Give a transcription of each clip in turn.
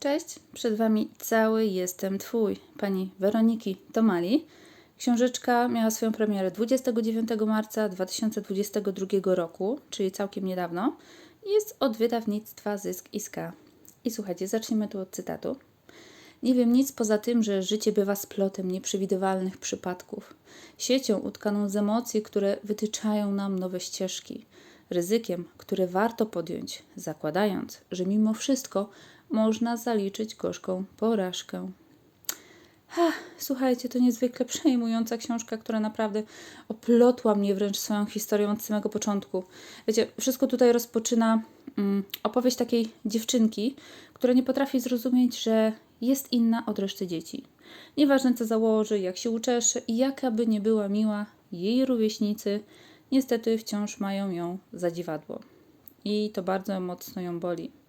Cześć, przed Wami cały jestem Twój, pani Weroniki Tomali. Książeczka miała swoją premierę 29 marca 2022 roku, czyli całkiem niedawno. Jest od wydawnictwa Zysk Iska. I słuchajcie, zacznijmy tu od cytatu. Nie wiem nic poza tym, że życie bywa splotem nieprzewidywalnych przypadków, siecią utkaną z emocji, które wytyczają nam nowe ścieżki, ryzykiem, które warto podjąć, zakładając, że mimo wszystko można zaliczyć gorzką porażkę. Ha, słuchajcie, to niezwykle przejmująca książka, która naprawdę oplotła mnie wręcz swoją historią od samego początku. Wiecie, wszystko tutaj rozpoczyna mm, opowieść takiej dziewczynki, która nie potrafi zrozumieć, że jest inna od reszty dzieci. Nieważne co założy, jak się uczeszy i jaka by nie była miła, jej rówieśnicy niestety wciąż mają ją za dziwadło. I to bardzo mocno ją boli.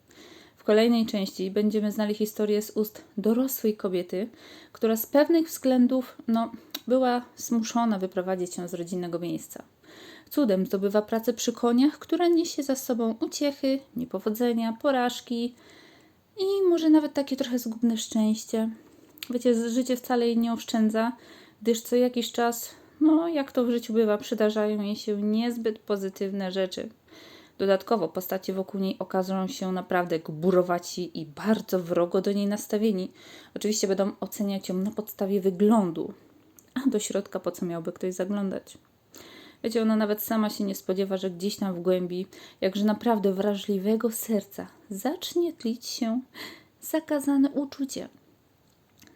W kolejnej części będziemy znali historię z ust dorosłej kobiety, która z pewnych względów no, była zmuszona wyprowadzić się z rodzinnego miejsca. Cudem zdobywa pracę przy koniach, która niesie za sobą uciechy, niepowodzenia, porażki i może nawet takie trochę zgubne szczęście. Wiecie, życie wcale jej nie oszczędza, gdyż co jakiś czas, no jak to w życiu bywa, przydarzają jej się niezbyt pozytywne rzeczy. Dodatkowo postacie wokół niej okażą się naprawdę gburowaci i bardzo wrogo do niej nastawieni. Oczywiście będą oceniać ją na podstawie wyglądu. A do środka po co miałby ktoś zaglądać? Wiecie, ona nawet sama się nie spodziewa, że gdzieś tam w głębi, jakże naprawdę wrażliwego serca, zacznie tlić się zakazane uczucie.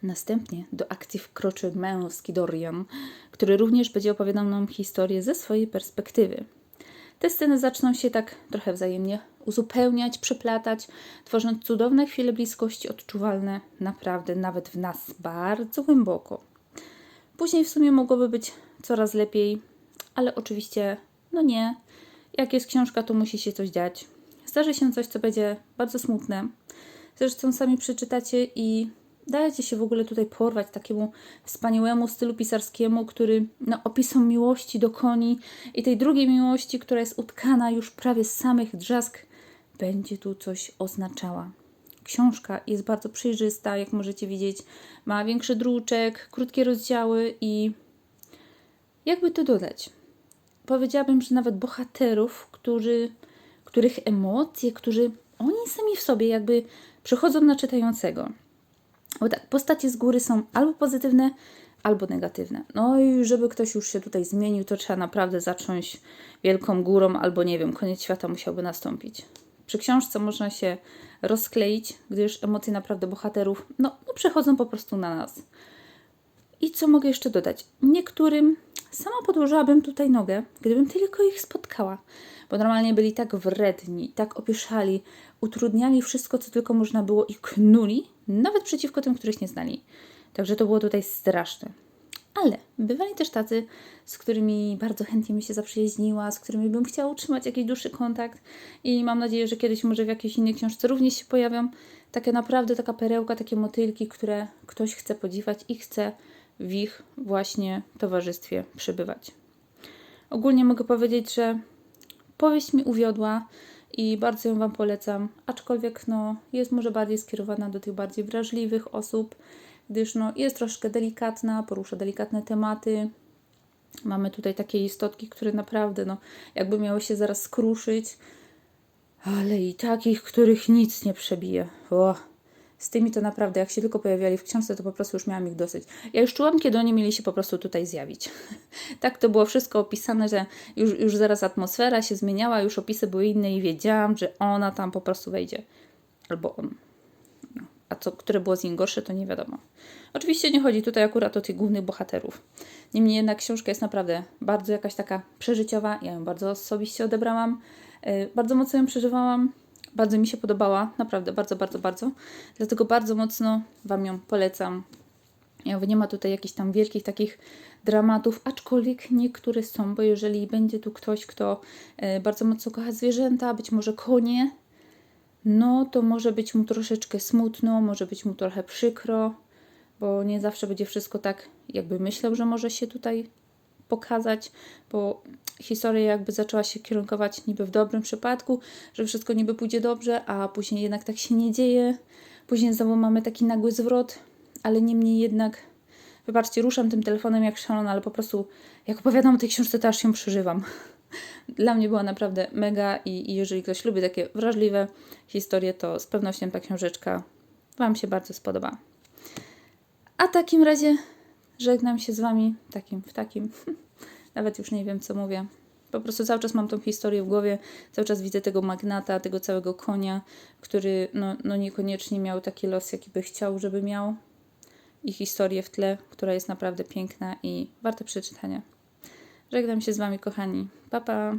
Następnie do akcji wkroczy męski Dorian, który również będzie opowiadał nam historię ze swojej perspektywy. Te sceny zaczną się tak trochę wzajemnie uzupełniać, przeplatać, tworząc cudowne chwile bliskości odczuwalne naprawdę nawet w nas bardzo głęboko. Później w sumie mogłoby być coraz lepiej, ale oczywiście, no nie. Jak jest książka, to musi się coś dziać. Zdarzy się coś, co będzie bardzo smutne. Zresztą sami przeczytacie i dajcie się w ogóle tutaj porwać takiemu wspaniałemu stylu pisarskiemu, który no, opisom miłości do koni i tej drugiej miłości, która jest utkana już prawie z samych drzask, będzie tu coś oznaczała. Książka jest bardzo przejrzysta, jak możecie widzieć. Ma większy druczek, krótkie rozdziały i jakby to dodać? Powiedziałabym, że nawet bohaterów, którzy, których emocje, którzy oni sami w sobie jakby przechodzą na czytającego. Bo tak, postacie z góry są albo pozytywne, albo negatywne. No i żeby ktoś już się tutaj zmienił, to trzeba naprawdę zacząć wielką górą, albo nie wiem, koniec świata musiałby nastąpić. Przy książce można się rozkleić, gdyż emocje naprawdę bohaterów no, no przechodzą po prostu na nas. I co mogę jeszcze dodać? Niektórym sama podłożyłabym tutaj nogę, gdybym tylko ich spotkała, bo normalnie byli tak wredni, tak opieszali, utrudniali wszystko, co tylko można było i knuli, nawet przeciwko tym, których nie znali. Także to było tutaj straszne. Ale bywali też tacy, z którymi bardzo chętnie mi się zaprzyjaźniła, z którymi bym chciała utrzymać jakiś dłuższy kontakt i mam nadzieję, że kiedyś może w jakiejś innej książce również się pojawią. Takie naprawdę taka perełka, takie motylki, które ktoś chce podziwiać i chce w ich właśnie towarzystwie przebywać. Ogólnie mogę powiedzieć, że powieść mi uwiodła i bardzo ją Wam polecam, aczkolwiek no, jest może bardziej skierowana do tych bardziej wrażliwych osób, gdyż no, jest troszkę delikatna, porusza delikatne tematy. Mamy tutaj takie istotki, które naprawdę no, jakby miały się zaraz skruszyć, ale i takich, których nic nie przebije. O, z tymi to naprawdę, jak się tylko pojawiali w książce, to po prostu już miałam ich dosyć. Ja już czułam, kiedy oni mieli się po prostu tutaj zjawić. tak to było wszystko opisane, że już, już zaraz atmosfera się zmieniała, już opisy były inne i wiedziałam, że ona tam po prostu wejdzie. Albo on. No. A co, które było z nim gorsze, to nie wiadomo. Oczywiście nie chodzi tutaj akurat o tych głównych bohaterów. Niemniej jednak książka jest naprawdę bardzo jakaś taka przeżyciowa. Ja ją bardzo osobiście odebrałam. Yy, bardzo mocno ją przeżywałam bardzo mi się podobała, naprawdę bardzo, bardzo, bardzo. Dlatego bardzo mocno Wam ją polecam. Ja nie ma tutaj jakichś tam wielkich takich dramatów, aczkolwiek niektóre są, bo jeżeli będzie tu ktoś, kto e, bardzo mocno kocha zwierzęta, być może konie, no to może być mu troszeczkę smutno, może być mu trochę przykro, bo nie zawsze będzie wszystko tak, jakby myślał, że może się tutaj pokazać, bo historia jakby zaczęła się kierunkować niby w dobrym przypadku, że wszystko niby pójdzie dobrze, a później jednak tak się nie dzieje. Później znowu mamy taki nagły zwrot, ale niemniej jednak, wybaczcie, ruszam tym telefonem jak szalona, ale po prostu jak opowiadam o tej książce, to aż się przeżywam. Dla mnie była naprawdę mega i, i jeżeli ktoś lubi takie wrażliwe historie, to z pewnością ta książeczka Wam się bardzo spodoba. A w takim razie żegnam się z Wami, takim w takim. Nawet już nie wiem, co mówię. Po prostu cały czas mam tą historię w głowie, cały czas widzę tego magnata, tego całego konia, który no, no niekoniecznie miał taki los, jaki by chciał, żeby miał. I historię w tle, która jest naprawdę piękna i warta przeczytania. Żegnam się z Wami, kochani. Pa, pa.